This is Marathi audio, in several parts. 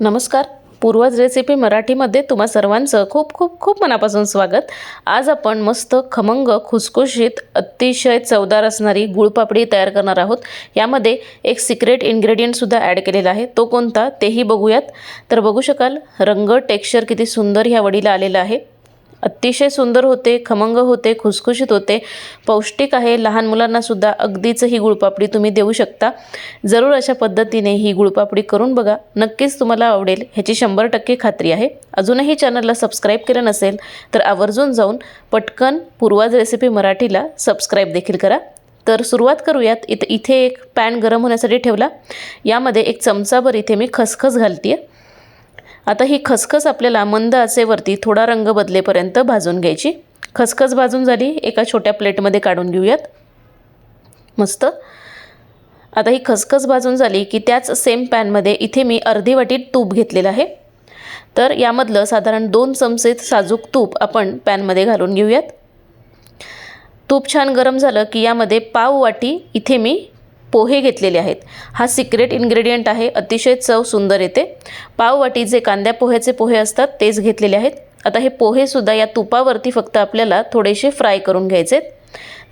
नमस्कार. पूर्वज रेसिपी मराठीमध्ये तुम्हा सर्वांचं खूप खूप खूप मनापासून स्वागत. आज आपण मस्त खमंग खुसखुशीत अतिशय चवदार असणारी गुळपापडी तयार करणार आहोत. यामध्ये एक सिक्रेट इन्ग्रेडियंटसुद्धा ॲड केलेला आहे. तो कोणता? तेही बघूयात. तर बघू शकाल रंग टेक्स्चर किती सुंदर ह्या वडीला आलेलं आहे. अतिशय सुंदर होते खमंग होते खुसखुशीत होते. पौष्टिक आहे. लहान मुलांनासुद्धा अगदीच ही गुळपापडी तुम्ही देऊ शकता. जरूर अशा पद्धतीने ही गुळपापडी करून बघा. नक्कीच तुम्हाला आवडेल. ह्याची शंभर टक्के खात्री आहे. अजूनही चॅनलला सबस्क्राईब केलं नसेल तर आवर्जून जाऊन पटकन पूर्वाज रेसिपी मराठीला सबस्क्राईब देखील करा. तर सुरुवात करूयात. इथं इथे एक पॅन गरम होण्यासाठी ठेवला. यामध्ये एक चमचाभर इथे मी खसखस घालते आहे आता ही खसखस आपल्याला मंद आचेवरती थोडा रंग बदलेपर्यंत भाजून घ्यायची. खसखस भाजून झाली. एका छोट्या प्लेटमध्ये काढून घेऊयात. मस्त. आता ही खसखस भाजून झाली की त्याच सेम पॅनमध्ये इथे मी अर्धी वाटी तूप घेतलेलं आहे. तर यामधलं साधारण दोन चमचे साजूक तूप आपण पॅनमध्ये घालून घेऊयात. तूप छान गरम झालं की यामध्ये पाव वाटी इथे मी पोहे घेतलेले आहेत. हा सिक्रेट इन्ग्रेडियंट आहे. अतिशय चव सुंदर येते. पाववाटी जे कांद्या पोह्याचे पोहे असतात तेच घेतलेले आहेत. आता हे पोहेसुद्धा या तुपावरती फक्त आपल्याला थोडेसे फ्राय करून घ्यायचे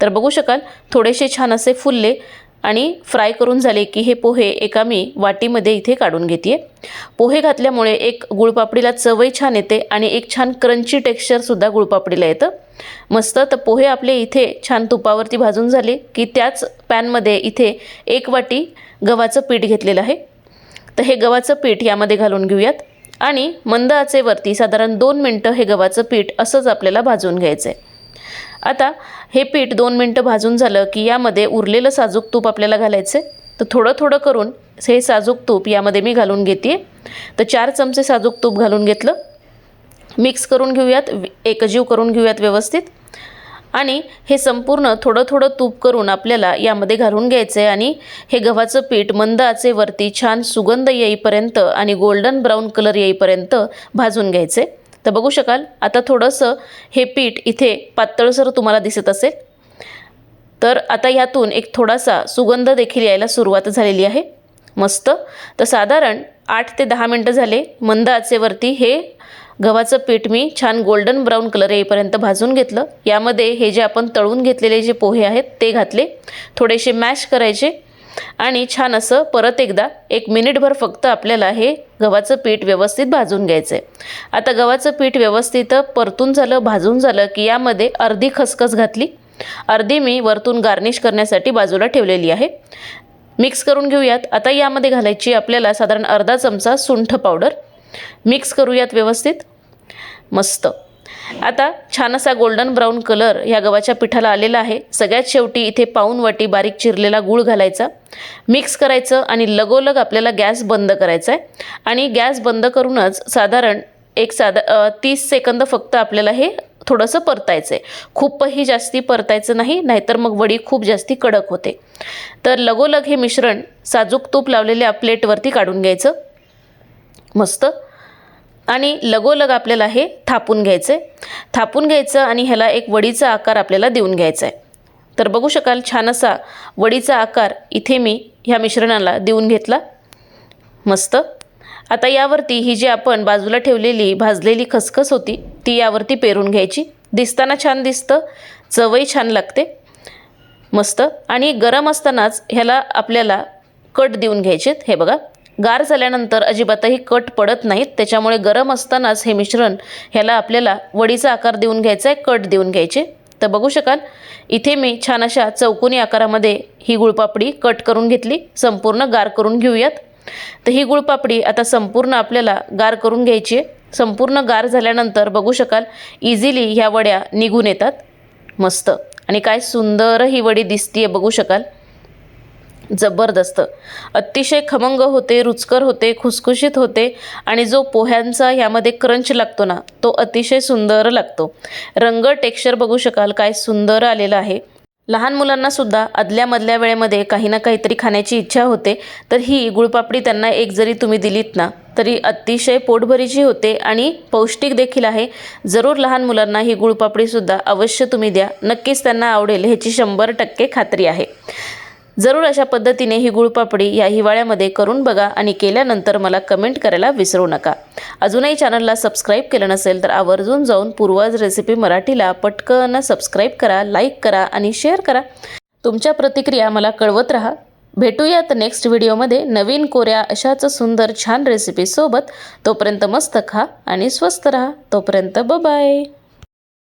तर बघू शकाल थोडेसे छान असे फुलले आणि फ्राय करून झाले की हे पोहे एका मी वाटीमध्ये इथे काढून घेते पोहे घातल्यामुळे एक गुळपापडीला चवही छान येते आणि एक छान क्रंची टेक्स्चरसुद्धा गुळपापडीला येतं. मस्त. तर पोहे आपले इथे छान तुपावरती भाजून झाले की त्याच पॅनमध्ये इथे एक वाटी गव्हाचं पीठ घेतलेलं आहे. तर हे गव्हाचं पीठ यामध्ये घालून घेऊयात. आणि मंद आचेवरती साधारण दोन मिनटं हे गव्हाचं पीठ असंच आपल्याला भाजून घ्यायचं आहे आता हे पीठ दोन मिनटं भाजून झालं की यामध्ये उरलेलं साजूक तूप आपल्याला घालायचं आहे तर थोडं थोडं करून हे साजूक तूप यामध्ये मी घालून घेते तर चार चमचे साजूक तूप घालून घेतलं. मिक्स करून घेऊयात एकजीव करून घेऊयात व्यवस्थित. आणि हे संपूर्ण थोडं थोडं तूप करून आपल्याला यामध्ये घालून घ्यायचं आहे आणि हे गव्हाचं पीठ मंद आचेवरती छान सुगंध येईपर्यंत आणि गोल्डन ब्राऊन कलर येईपर्यंत भाजून घ्यायचे तर बघू शकाल आता थोडंसं हे पीठ इथे पातळसर तुम्हाला दिसत असेल. तर आता यातून एक थोडासा सुगंध देखील यायला सुरुवात झालेली आहे. मस्त. तर साधारण आठ ते दहा मिनटं झाले मंद आचेवरती हे गव्हाचं पीठ मी छान गोल्डन ब्राऊन कलर येईपर्यंत भाजून घेतलं. यामध्ये हे जे आपण तळून घेतलेले जे पोहे आहेत ते घातले. थोडेसे मॅश करायचे. आणि छान असं परत एकदा एक मिनिटभर फक्त आपल्याला हे गव्हाचं पीठ व्यवस्थित भाजून घ्यायचं आहे आता गव्हाचं पीठ व्यवस्थित परतून झालं भाजून झालं की यामध्ये अर्धी खसखस घातली. अर्धी मी वरतून गार्निश करण्यासाठी बाजूला ठेवलेली आहे. मिक्स करून घेऊयात. आता यामध्ये घालायची आपल्याला साधारण अर्धा चमचा सुंठ पावडर. मिक्स करूयात व्यवस्थित. मस्त. आता छान असा गोल्डन ब्राऊन कलर ह्या गव्हाच्या पिठाला आलेला आहे. सगळ्यात शेवटी इथे पाऊन वाटी बारीक चिरलेला गूळ घालायचा. मिक्स करायचं आणि लगोलग आपल्याला गॅस बंद करायचा आहे. आणि गॅस बंद करूनच साधारण एक साधा तीस सेकंद फक्त आपल्याला हे थोडंसं परतायचं आहे. खूपही जास्ती परतायचं नाही नाहीतर मग वडी खूप जास्ती कडक होते. तर लगोलग हे मिश्रण साजूक तूप लावलेल्या प्लेटवरती काढून घ्यायचं. मस्त. आणि लगोलग आपल्याला हे थापून घ्यायचं. आहे थापून घ्यायचं आणि ह्याला एक वडीचा आकार आपल्याला देऊन घ्यायचा आहे तर बघू शकाल छान असा वडीचा आकार इथे मी ह्या मिश्रणाला देऊन घेतला. मस्त. आता यावरती ही जी आपण बाजूला ठेवलेली भाजलेली खसखस होती ती यावरती पेरून घ्यायची. दिसताना छान दिसतं चवही छान लागते. मस्त. आणि गरम असतानाच ह्याला आपल्याला कट देऊन घ्यायचेत. हे बघा. गार झाल्यानंतर अजिबातही कट पडत नाहीत. त्याच्यामुळे गरम असतानाच हे मिश्रण ह्याला आपल्याला वडीचा आकार देऊन घ्यायचा आहे कट देऊन घ्यायचे. तर बघू शकाल इथे मी छान अशा चौकोनी आकारामध्ये ही गुळपापडी कट करून घेतली. संपूर्ण गार करून घेऊयात. तर ही गुळपापडी आता संपूर्ण आपल्याला गार करून घ्यायची आहे संपूर्ण गार झाल्यानंतर बघू शकाल इझिली ह्या वड्या निघून येतात. मस्त. आणि काय सुंदर ही वडी दिसतीये बघू शकाल. जबरदस्त. अतिशय खमंग होते रुचकर होते खुसखुशीत होते आणि जो पोह्यांचा ह्यामध्ये क्रंच लागतो ना तो अतिशय सुंदर लागतो. रंग टेक्स्चर बघू शकाल काय सुंदर आलेलं आहे. लहान मुलांनासुद्धा आदल्यामधल्या वेळेमध्ये काही ना काहीतरी खाण्याची इच्छा होते तर ही गुळपापडी त्यांना एक जरी तुम्ही दिलीत ना तरी अतिशय पोटभरीची होते आणि पौष्टिक देखील आहे. जरूर लहान मुलांना ही गुळपापडीसुद्धा अवश्य तुम्ही द्या. नक्कीच त्यांना आवडेल ह्याची शंभर टक्के खात्री आहे. जरूर अशा पद्धतीने ही गुळपापडी या हिवाळ्यामध्ये करून बघा आणि केल्यानंतर मला कमेंट करायला विसरू नका. अजूनही चॅनलला सबस्क्राईब केलं नसेल तर आवर्जून जाऊन पूर्वज रेसिपी मराठीला पटकन सबस्क्राईब करा लाईक करा आणि शेअर करा. तुमच्या प्रतिक्रिया मला कळवत राहा. भेटूयात नेक्स्ट व्हिडिओमध्ये नवीन कोऱ्या अशाच सुंदर छान रेसिपीसोबत तोपर्यंत मस्त खा आणि स्वस्त राहा. तोपर्यंत बाय